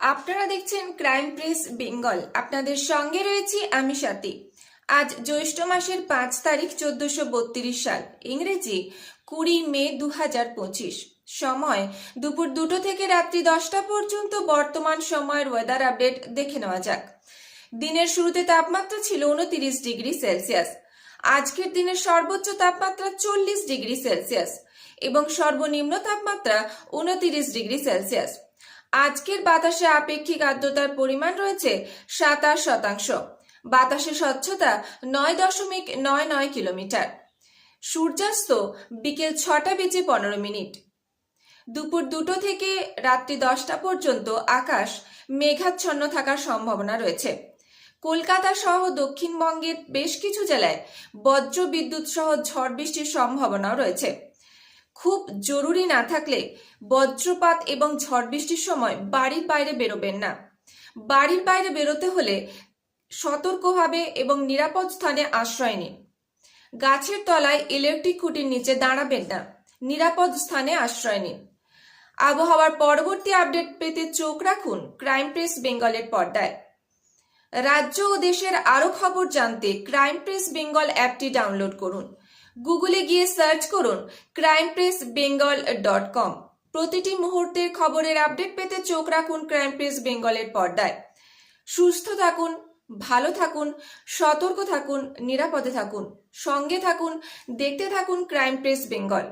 আপনারা দেখছেন crime press Bengal. আপনাদের সঙ্গে রয়েছি আমি সাথী। আজ জ্যৈষ্ঠ মাসের পাঁচ তারিখ চোদ্দশো বত্রিশ সাল। ইংরেজি, কুড়ি মে দু হাজার পঁচিশ। সময়, দুপুর দুটো থেকে রাত্রি দশটা পর্যন্ত বর্তমান সময়ের ওয়েদার আপডেট দেখে নেওয়া যাক। দিনের শুরুতে তাপমাত্রা ছিল উনতিরিশ ডিগ্রি সেলসিয়াস। আজকের দিনের সর্বোচ্চ তাপমাত্রা চল্লিশ ডিগ্রি সেলসিয়াস এবং সর্বনিম্ন তাপমাত্রা উনতিরিশ ডিগ্রি সেলসিয়াস। আজকের বাতাসে আপেক্ষিক আর্দ্রতার পরিমাণ রয়েছে সাতাশ শতাংশ। বাতাসে স্বচ্ছতা নয় দশমিক নয় নয় কিলোমিটার। সূর্যাস্ত বিকেল ছটা বেজে পনেরো মিনিট। দুপুর দুটো থেকে রাত্রি দশটা পর্যন্ত আকাশ মেঘাচ্ছন্ন থাকার সম্ভাবনা রয়েছে। কলকাতা সহ দক্ষিণবঙ্গের বেশ কিছু জেলায় বজ্র বিদ্যুৎ সহ ঝড় বৃষ্টির সম্ভাবনাও রয়েছে। খুব জরুরি না থাকলে বজ্রপাত এবং ঝড় বৃষ্টির সময় বাড়ির বাইরে বেরোবেন না। বাড়ির বাইরে বেরোতে হলে সতর্কভাবে এবং নিরাপদ স্থানে আশ্রয় নিন। গাছের তলায় ইলেকট্রিক খুঁটির নিচে দাঁড়াবেন না। নিরাপদ স্থানে আশ্রয় নিন। আবহাওয়ার পরবর্তী আপডেট পেতে চোখ রাখুন ক্রাইম প্রেস বেঙ্গলের পর্দায়। রাজ্য ও দেশের আরও খবর জানতে ক্রাইম প্রেস বেঙ্গল অ্যাপটি ডাউনলোড করুন। গুগলে গিয়ে সার্চ করুন crime press Bengal dot com প্রতিটি মুহূর্তের খবরের আপডেট পেতে চোখ রাখুন ক্রাইম প্রেস বেঙ্গলের পর্দায়। সুস্থ থাকুন, ভালো থাকুন, সতর্ক থাকুন, নিরাপদে থাকুন, সঙ্গে থাকুন, দেখতে থাকুন ক্রাইম প্রেস বেঙ্গল